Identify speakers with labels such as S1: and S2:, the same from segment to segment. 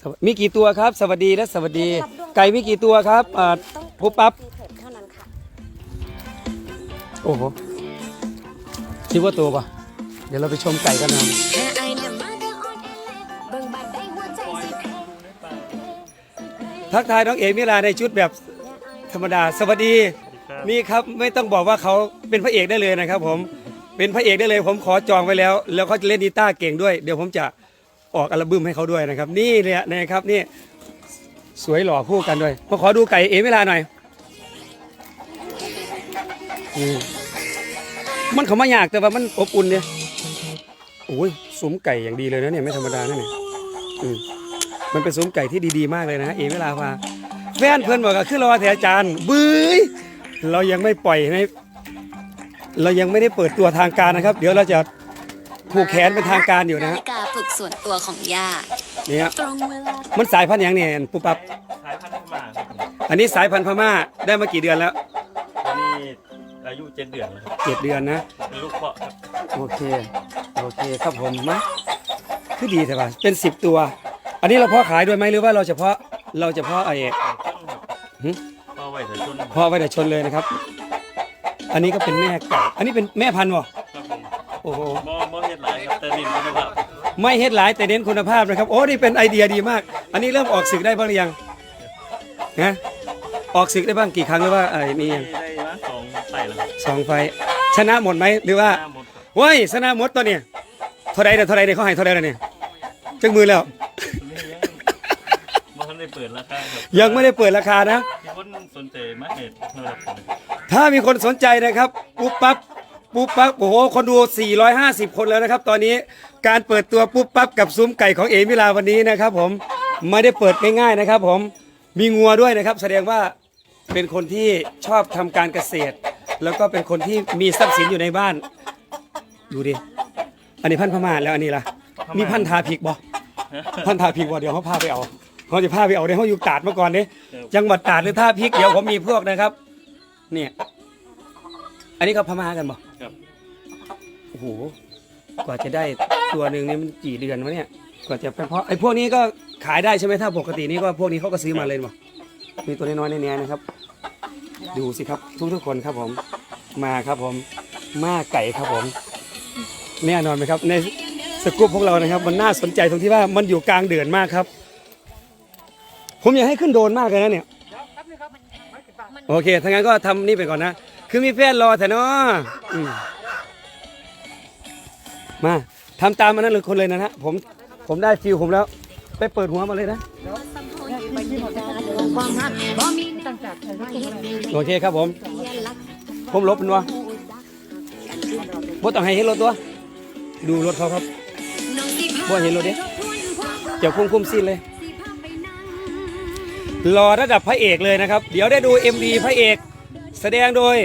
S1: สวมีกี่ตัวครับ สวัสดีและสวัสดี ไก่มีกี่ตัวครับอ่าปุ๊บปั๊บ
S2: มีเถิดเท่านั้นค่ะ
S1: โอ้โหคิดว่าตัวปะเดี๋ยวเราไปชมไก่กันนะ
S2: แค่ไอเนี่ยมาเด้อออนเบิ่งบาดได้หัวใจสิแพ้
S1: ทักทายน้องเอ๋มิลาในชุดแบบธรรมดา สวัสดี นี่ครับไม่ต้องบอกว่าเขาเป็นพระเอกได้เลยนะครับผมเป็นพระเอกได้เลย ผมขอจองไว้แล้ว แล้วเขาจะเล่นกีตาร์เก่งด้วย เดี๋ยวผมจะ ออกอัลบั้มให้เขาด้วยนะครับ นี่เนี่ยนะครับนี่สวยหล่อคู่กันด้วยมาขอดูไก่เอ๋มิลาหน่อยมมันเขามายากแต่ว่ามันอบอุ่นเนี่ยโอ้ยซุ้มไก่อย่างดีเลยนะเนี่ยไม่ธรรมดานะเนี่ยอืมมันเป็นซุ้มไก่ที่ดีๆมากเลยนะเอเวลาพาแฟนเพื่อนบอกว่าคือรอแถอาจารย์บื้ยเรายังไม่ปล่อยให้เรายังไม่ได้เปิดตัวทางการนะครับ เดี๋ยวเราจะผูกแขนเป็นทางการอยู่นะฮะ
S2: ปลุกส่วนตัวของย่า
S1: นี่ฮะ
S2: ตรงเวลา
S1: มันสายพันธุ์อย่างเนี่ยปุ๊บปั๊บ
S3: สายพันธุ์พม่าครับผม
S1: อันนี้สายพันธุ์พม่าได้มากี่เดือนแล้ว
S3: อันนี้อายุเจ็ดเดือนแล้วครับ
S1: เจ็ดเดือนนะ
S3: เป็นลูกเพาะครับ
S1: โอเคโอเคครับผมมาคือดีแต่ว่าเป็นสิบตัว อันนี้เราเพาะขายด้วยไหมหรือว่าเราเฉพาะเราเฉพาะไอ้
S3: ต้นครับ
S1: หึ
S3: พ่อไว้แต่ต้น
S1: เพาะไว้แต่ชนเลยนะครับ อันนี้ก็เป็นแม่ไก่อันนี้เป็นแม่พันธุ์บ่
S3: ครับผม
S1: โอ้โห
S3: มอมอเฮ็ดหลายครับแต่ดินคุณภาพ
S1: ไม่เฮ็ดหลายแต่เน้นคุณภาพนะครับ โอ้ นี่เป็นไอเดียดีมาก อันนี้เริ่มออกศึกได้บ้างหรือยังนะออกศึกได้บ้างกี่ครั้งหรือว่าไอ้นี่ยัง
S3: ได้มาสองไต่แล้วครับ
S1: สองไฟล์ชนะหมดไหมหรือว่า
S3: หน้าหมดครับ
S1: ว้ยชนะหมดตัวเนี่ยเท่าไรเนี่ยเท่าไรเนี่ยเขาให้เท่าไรแล้วเนี่ยจังมือแล้ว
S3: นี่ยังบ่ทันได้เปิดราคาครับ
S1: ยังไม่ได้เปิดราคานะ
S3: มีคนสนใจมาเห็ดระดับผม
S1: ถ้ามีคนสนใจนะครับปุ๊บปั๊บ ปุ๊บปั๊บโอ้โหคนดู 450 คนแล้วนะครับ ตอนนี้การเปิดตัวปุ๊บปั๊บกับซุ้มไก่ของเอมิลาวันนี้นะครับผมไม่ได้เปิดง่ายๆนะครับ ผมมีงัวด้วยนะครับ แสดงว่าเป็นคนที่ชอบทำการเกษตร แล้วก็เป็นคนที่มีทรัพย์สินอยู่ในบ้าน ดูดิอันนี้พันธุ์พม่าแล้วอันนี้ล่ะ มีพันธุ์ทาผิกบ่พันธุ์ทาผิกบ่เดี๋ยวเขาพาไปเอาเขาจะพาไปเอาเดี๋ยวเขาอยู่ตราดมาก่อนเนี่ยจังหวัดตราดหรือท่าพริกเดี๋ยวผมมีพวกนะครับเนี่ยอันนี้ก็พม่ากันบ่
S3: ครับ
S1: โอ้โหกว่าจะได้ตัวหนึ่งนี่มันกี่เดือนวะเนี่ยกว่าจะเป็นเพราะไอ้พวกนี้ก็ขายได้ใช่ไหมถ้าปกตินี่ก็พวกนี้เขาก็ซื้อมาเลยบ่มีตัวน้อยๆแน่ๆนะครับ ดูสิครับทุกๆคนครับผมมาครับผมมาไก่ครับผมแน่นอนไหมครับ ในสกู๊ปพวกเรานะครับ มันน่าสนใจตรงที่ว่ามันอยู่กลางเดือนมากครับ ผมอยากให้ขึ้นโดรนมากเลยนะเนี่ย โอเคถ้างั้นก็ทำนี่ไปก่อนนะ คือมีแฟนรอแต่เนาะอืมมาทำตามมันนั้นเลยคนเลยนะฮะผมผมได้ฟิลผมแล้ว ไปเปิดหัวมาเลยนะ
S2: ความรักบ่มีตั้งแต่
S1: โอเคครับผม ผมลบเป็นวะบ่ต้องให้เห็นรถตัว ดูรถเขาครับ บ่เห็นรถดิ เดี๋ยวคุ้มคุ้มสิ้นเลย รอระดับพระเอกเลยนะครับ เดี๋ยวได้ดู MV พระเอก แสดงโดย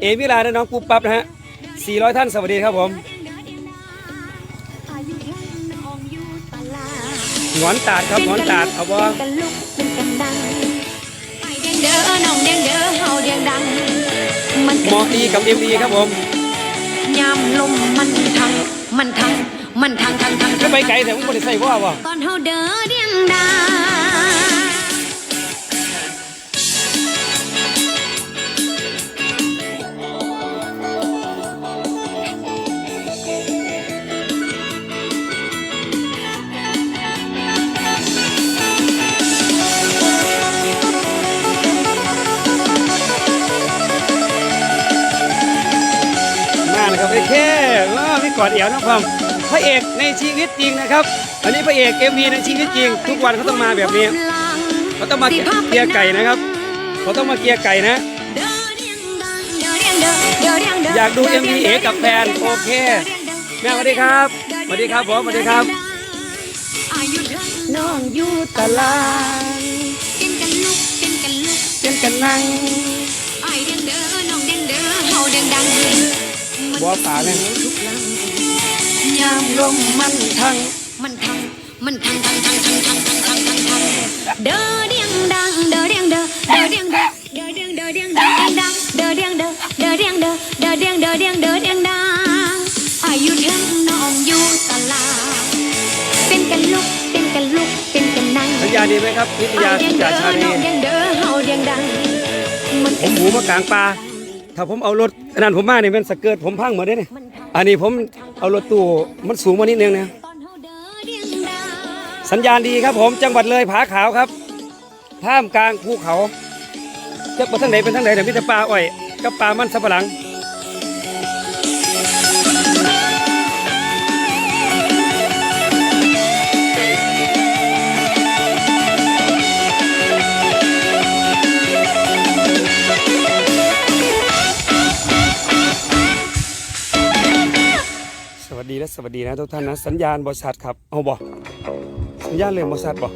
S1: เอมิลาและน้องปุ๊บปั๊บนะฮะ 400 ท่านสวัสดีครับผมหงอนตาดครับหงอนตาดเอาบ่
S2: กันลุกเป็นกันดังไอเดียงเด้อน้องเดียงเด้อเฮาเดียงดังมัน
S1: เหมาะดีกับ MV ครับผม
S2: ยามลมมันทังมันทังมันทังทังทัง
S1: จะไปไกลแต่ผมไม่ได้ใส่ว่าว่ะ
S2: ตอนเฮาเด้อเดียงดัง
S1: มา อดเอี่ยวนะความพระเอกในชีวิตจริงนะครับอันนี้พระเอก MV ในชีวิตจริง ทุกวันเขาต้องมาแบบนี้เขาต้องมาเกียร์ไก่นะครับเขาต้องมาเกียร์ไก่นะ อยากดู MV เอกับแฟนโอเคแม่สวัสดีครับสวัสดีครับผมสวัสดีครับ
S2: น้องอยู่ตลาดเป็นกันลุกเป็นกันลุก
S1: เป็นกันนั่ง
S2: ไอเดียงเด้อน้องเดียงเด้อเฮาเดียงดัง
S1: บัวป่าเนี่ย
S2: ทุกลำ ยาม
S1: ลมมันทัง
S2: มันทัง มันทังทังทังทังทังทังทังทังทังเด้อเดียงดังเด้อเดียงเด้อเด้อเดียงเด้อเด้อเดียงเด้อเดียงเด้อเดียงดังเด้อเดียงเด้อเด้อเดียงเด้อเด้อเดียงเด้อเดียงเด้อเดียงดังอายุเทิงน้องอยู่ตลาดเป็นกันลุกเป็นกันลุกเป็นกันนั่ง
S1: ดีไหมครับนิตยา
S2: เอาเดี
S1: สุ
S2: ยาดีเดียงเดอเฮาเดียงดัง
S1: ผมหมูมากลางปลา ถ้าผมเอารถอันนั้นผมมาเนี่ยมันสเกิร์ตผมพังหมดเลยเนี่ยอันนี้ผมเอารถตู้มันสูงมานิดนึงนะ
S2: ตอนเฮาเด้อเดียงดัง
S1: สัญญาณดีครับผมจังหวัดเลยผาขาวครับท่ามกลางภูเขาจะไปทางไหนเป็นทางไหนแต่มีแต่ปลาอ้อยกับปลามันสับปะหลัง ดีนะทุกท่านนะ สัญญาณบริษัทครับเอาบ่สัญญาณเรื่องบริษัทบ่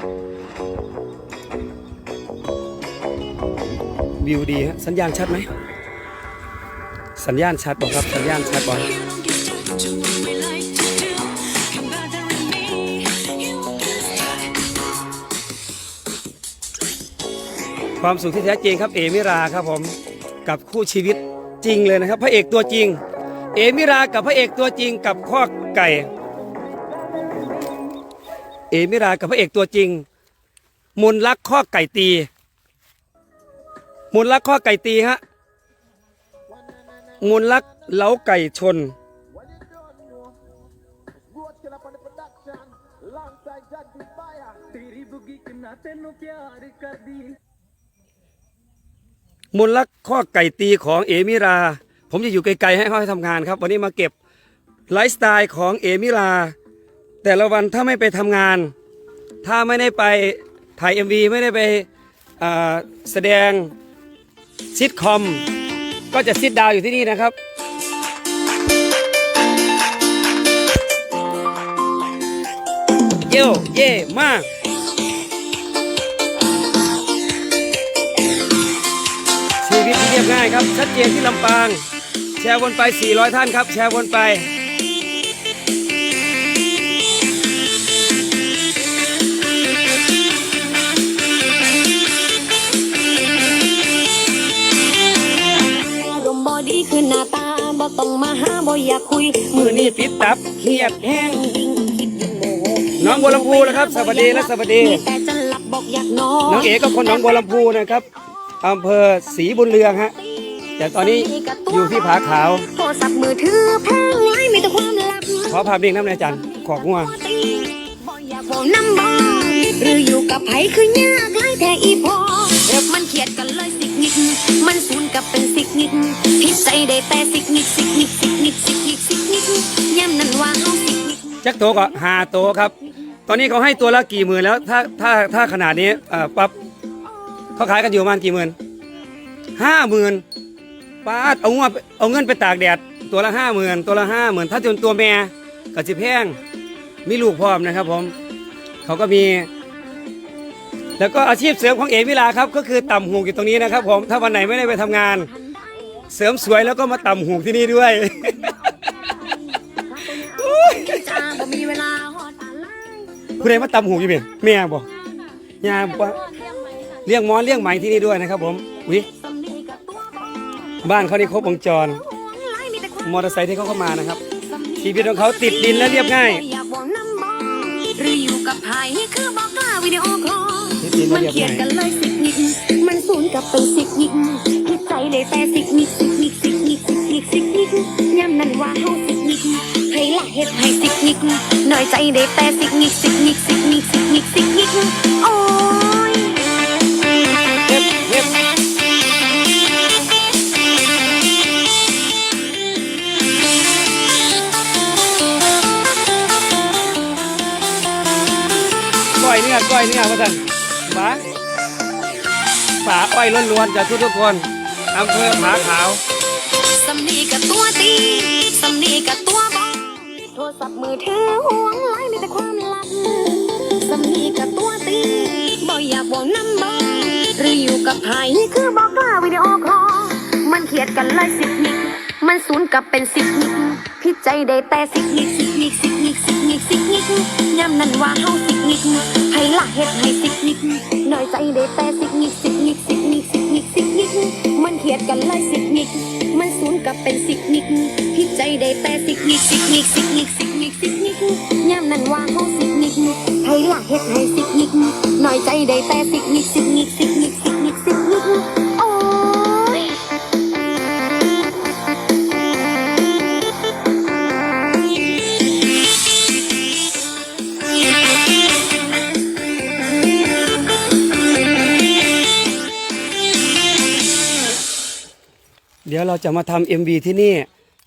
S1: วิวดีฮะสัญญาณชัดไหมสัญญาณชัดบ่ครับสัญญาณชัดบ่ความสุขที่แท้จริงครับเอมิราครับผมกับคู่ชีวิตจริงเลยนะครับ พระเอกตัวจริง เอมิรากับพระเอกตัวจริงกับข้อไก่ เอมิรากับพระเอกตัวจริง มุนลักข้อไก่ตี มุนลักข้อไก่ตีฮะมุนลักเล้าไก่ชน มุนลักข้อไก่ตีของเอมิรา ผมจะอยู่ไกลๆให้เขาให้ทำงานครับ วันนี้มาเก็บไลฟ์สไตล์ของเอมิราแต่ละวันถ้าไม่ไปทำงาน ถ้าไม่ได้ไปถ่าย MV ไม่ได้ไปแสดงซิทคอม ก็จะซิดดาวอยู่ที่นี่นะครับเย่เย่มากชีวิตที่เรียบง่ายครับ ชัดเจนที่ลำปาง ชร์วนไป 400 ท่านครับ แชร์วนไป
S2: อารมณ์บอดีคือหน้าตาบ่ต้องมาหาบ่อยากคุย
S1: มือนี่ปิดตับเครียดแห้ง
S2: ยิ่งคิดยิ่งโมโห
S1: น้องบัวลำพูนะครับสวัสดีและสวัสดี
S2: มีแต่จะหลับบอกอยากนอน
S1: น้องเอ๋ก็คนหน้องบัวลำพูนะครับอำเภอศรีบุญเรืองฮะ แต่ตอนนี้อยู่ที่ผาขาว
S2: โทรศัพท์มือถือแพงไว้มีแต่ความลับ
S1: ขอภาพนิ่งน้ำนายจันทร์ขอกงัว
S2: บ่อยากบอกน้ำบอหรืออยู่กับไผคือยากหลายแต่อีพอมันเขียดกันเลยสิกนิกมันสูนกับเป็นสิกนิกพิดใจได้แต่สิกนิกสิกนิกสิกนิกสิกนิกสิกนิกย้ำนั่นว่าเฮาสิกนิก
S1: จักโตก็หาโตครับ ตอนนี้เขาให้ตัวละกี่หมื่นแล้วถ้าถ้าถ้าขนาดนี้เอ่อปั๊บเขาขายกันอยู่ประมาณกี่หมื่นห้าหมื่น ป้าดเอางวเอาเงินไปตากแดดตัวละห้าหมื่นตัวละห้าหมื่นถ้าจนตัวแม่ก็สิแพงมีลูกพร้อมนะครับผมเขาก็มี แล้วก็อาชีพเสริมของเอวิลาครับ ก็คือต่ำหูกอยู่ตรงนี้นะครับ ผมถ้าวันไหนไม่ได้ไปทำงาน เสริมสวยแล้วก็มาต่ำหูกที่นี่ด้วย
S2: จ้าบ่มีเวลาฮอดอะไร
S1: ผู้ใดมาตำหูอยู่เบี่ยแม่บอกยาบอกว่าเลี้ยงหมอนเลี้ยงไหมที่นี่ด้วยนะครับ ผมวิ บ้านเขานี่ครบวงจร มอเตอร์ไซค์ที่เขาเข้ามานะครับ ชีวิตของเขาติดดินและเรียบง่ายติดดินและ
S2: มัน
S1: เรียบ
S2: เขียน
S1: ง่าย
S2: กันเลยสิกนิกมันสูนกับเป็นสิกนิกคิดใจได้แต่สิกนิกสิกนิกสิกนิกสิกนิกสิกนิกย้ำนั่นว่าเฮาสิกนิกให้ละเฮ็ดให้สิกนิกหน่อยใจได้แต่สิกนิกสิกนิกสิกนิกสิกนิกสิกนิกโอ้ย
S1: เฮ็บเฮ็บ อยเนี่ยก้อยเนี่ยพ่อท่านฝาฝาอ้อยล้วนๆจากทุกๆคนอำเภอผาขาว
S2: สำนีกับตัวตีสำนีกับตัวบอโทรศัพท์มือถือห่วงไลน์มีแต่ความลับสำนีกับตัวตีบ่อยากบอกน้ำบอหรืออยู่กับไผคือบอกกล้าวิดีโอคอลมันเขียดกันเลยสิกนิกมันสูนย์กับเป็นสิกนิกพิดใจได้แต่สิกนิกสิกนิกสิกนิ กสิกนิกสิกนิกย้ำนั่นว่าเฮาสิกนิกให้ละเฮ็ดให้สิกนิกหน่อยใจได้แต่สิกนิกสิกนิกสิกนิกสิกนิกสิกนิกมันเขียดกันเลยสิกนิกมันสูนกับเป็นสิกนิกพิดใจได้แต่สิกนิกสิกนิกสิกนิกสิกนิกสิกนิกย้ำนั่นว่าเฮาสิกนิกให้ละเฮ็ดให้สิกนิกหน่อยใจใจได้แต่สิกนิกสิกนิกสิกนิก
S1: เดี๋ยวเราจะมาทำ MV ที่นี่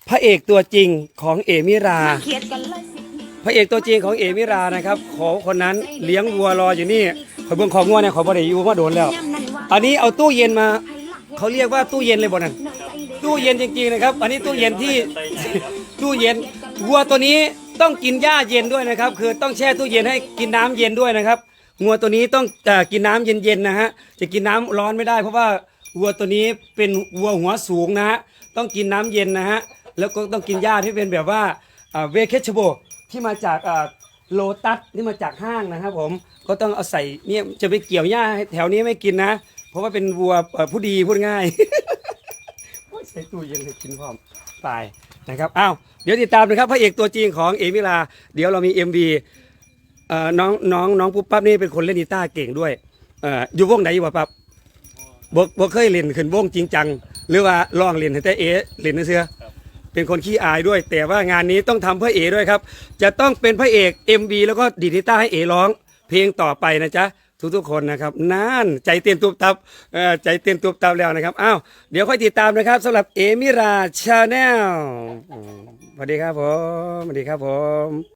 S1: พระเอกตัวจริงของเอมิรา
S2: เขียดกันเลยสิ
S1: พระเอกตัวจริงของเอมิรานะครับ ขอคนนั้นเลี้ยงวัวรออยู่นี่ขอเบิ่งของงัวเนี่ยขอบ่ได้อยู่มาโดนแล้ว อันนี้เอาตู้เย็นมา เขาเรียกว่าตู้เย็นเลยบ่นั่นตู้เย็นจริงๆนะครับ อันนี้ตู้เย็นที่ ตู้เย็นวัวตัวนี้ต้องกินหญ้าเย็นด้วยนะครับ คือต้องแช่ตู้เย็นให้กินน้ำเย็นด้วยนะครับงัวตัวนี้ต้องเอ่อกินน้ำเย็นๆนะฮะจะกินน้ำร้อนไม่ได้เพราะว่า วัวตัวนี้เป็นวัวหัวสูงนะฮะต้องกินน้ำเย็นนะฮะแล้วก็ต้องกินหญ้าที่เป็นแบบว่าเวเคชโบที่มาจากโลตัสที่มาจากห้างนะครับผมก็ต้องเอาใส่เนี่ยจะไปเกี่ยวหญ้าให้แถวนี้ไม่กินนะ เพราะว่าเป็นวัวเอ่อผู้ดีพูดง่าย โอ้ยใส่ตู้เย็นให้กินพร้อมตายนะครับอ้าวเดี๋ยวติดตามนะครับพระเอกตัวจริงของเอมิลา เดี๋ยวเรามี MV เอ่อน้องน้องน้องปุ๊บปั๊บนี่เป็นคนเล่นกีตาร์เก่งด้วยเอ่ออยู่วงไหนอยู่วะปั๊บ บ่บ่เคยเล่นขึ้นวงจริงจัง หรือว่าลองเล่นให้แต่เอเล่นเสื้อเป็นคนขี้อายด้วย แต่ว่างานนี้ต้องทำเพื่อเอด้วยครับ จะต้องเป็นพระเอก MV แล้วก็ดีดกีตาร์ให้เอร้อง เพลงต่อไปนะจ๊ะทุกๆคนนะครับนั่นใจเต้นตุบตับเอ่อใจเต้นตุบตับแล้วนะครับอ้าวเดี๋ยวค่อยติดตามนะครับสำหรับเอมิราชาแนลสวัสดีครับผมสวัสดีครับผม